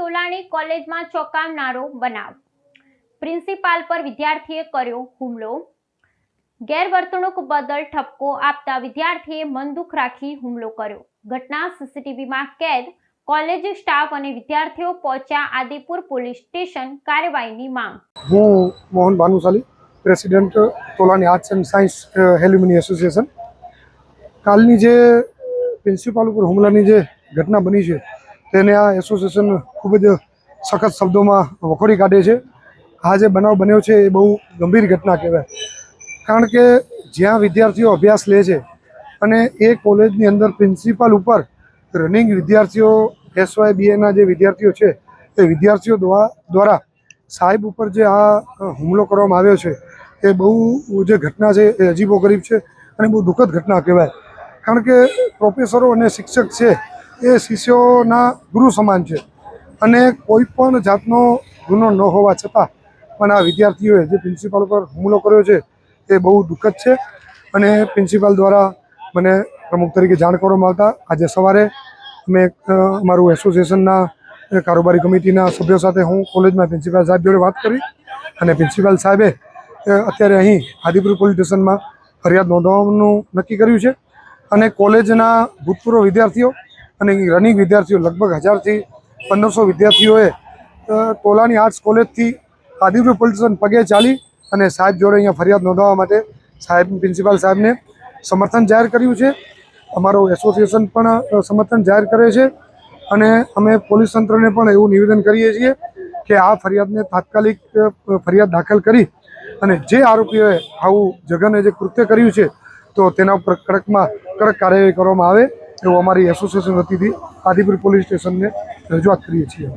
તોલાણી કોલેજમાં ચોંકાવનારો બનાવ. પ્રિન્સિપાલ પર વિદ્યાર્થીએ કર્યો હુમલો. ગેરવર્તણૂક બદલ ઠપકો આપતા વિદ્યાર્થીએ મનદુખ રાખી હુમલો કર્યો. ઘટના સીસીટીવીમાં કેદ, કોલેજ સ્ટાફ અને વિદ્યાર્થીઓ પહોંચ્યા આદિપુર પોલીસ સ્ટેશન કાર્યવાહીની માંગ. હું Mohan Bhanushali, president Tolani arts and science alumni association. કાલની જે પ્રિન્સિપાલ ઉપર હુમલાની જે ઘટના બની છે તેને આ એસોસિએશન ખૂબ જ સખત શબ્દોમાં વખોડી કાઢે છે. આ જે બનાવ બન્યો છે એ બહુ ગંભીર ઘટના કહેવાય. કારણ કે જ્યાં વિદ્યાર્થીઓ અભ્યાસ લે છે અને એ કોલેજની અંદર પ્રિન્સિપાલ ઉપર રનિંગ વિદ્યાર્થીઓ, એસવાય, બીએના જે વિદ્યાર્થીઓ છે, એ વિદ્યાર્થીઓ દ્વા- દ્વારા સાહેબ ઉપર જે આ હુમલો કરવામાં આવ્યો છે, એ બહુ જે ઘટના છે એ અજીબો ગરીબ છે અને બહુ દુઃખદ ઘટના કહેવાય. કારણ કે પ્રોફેસરો અને શિક્ષક છે એ શિષ્યોના ગુરુ સમાન છે. અને કોઈ પણ જાતનો ગુનો ન હોવા છતાં પણ આ વિદ્યાર્થીઓએ જે પ્રિન્સિપાલ ઉપર હુમલો કર્યો છે, એ બહુ દુઃખદ છે. અને પ્રિન્સિપાલ દ્વારા મને પ્રમુખ તરીકે જાણ કરવામાં આવતા આજે સવારે અમે અમારું એસોસિએશનના કારોબારી કમિટીના સભ્યો સાથે હું કોલેજમાં પ્રિન્સિપાલ સાહેબ જોડે વાત કરી અને પ્રિન્સિપાલ સાહેબે અત્યારે અહીં આદિપુર પોલીસ સ્ટેશનમાં ફરિયાદ નોંધવાનું નક્કી કર્યું છે. અને કોલેજના ભૂતપૂર્વ વિદ્યાર્થીઓ અને રનિંગ વિદ્યાર્થીઓ લગભગ હજારથી પંદરસો વિદ્યાર્થીઓએ તોલાની આર્ટ્સ કોલેજથી આદિપુર પોલીસ પગે ચાલી અને સાહેબ જોડે અહીંયા ફરિયાદ નોંધાવવા માટે સાહેબ, પ્રિન્સિપાલ સાહેબને સમર્થન જાહેર કર્યું છે. અમારો એસોસિએશન પણ સમર્થન જાહેર કરે છે અને અમે પોલીસ તંત્રને પણ એવું નિવેદન કરીએ છીએ કે આ ફરિયાદને તાત્કાલિક ફરિયાદ દાખલ કરી અને જે આરોપીઓએ આવું જઘન્ય જે કૃત્ય કર્યું છે તો તેના ઉપર કડકમાં કડક કાર્યવાહી કરવામાં આવે. એવું અમારી એસોસિએશન વતીથી આદિપુર પોલીસ સ્ટેશનને રજૂઆત કરીએ છીએ.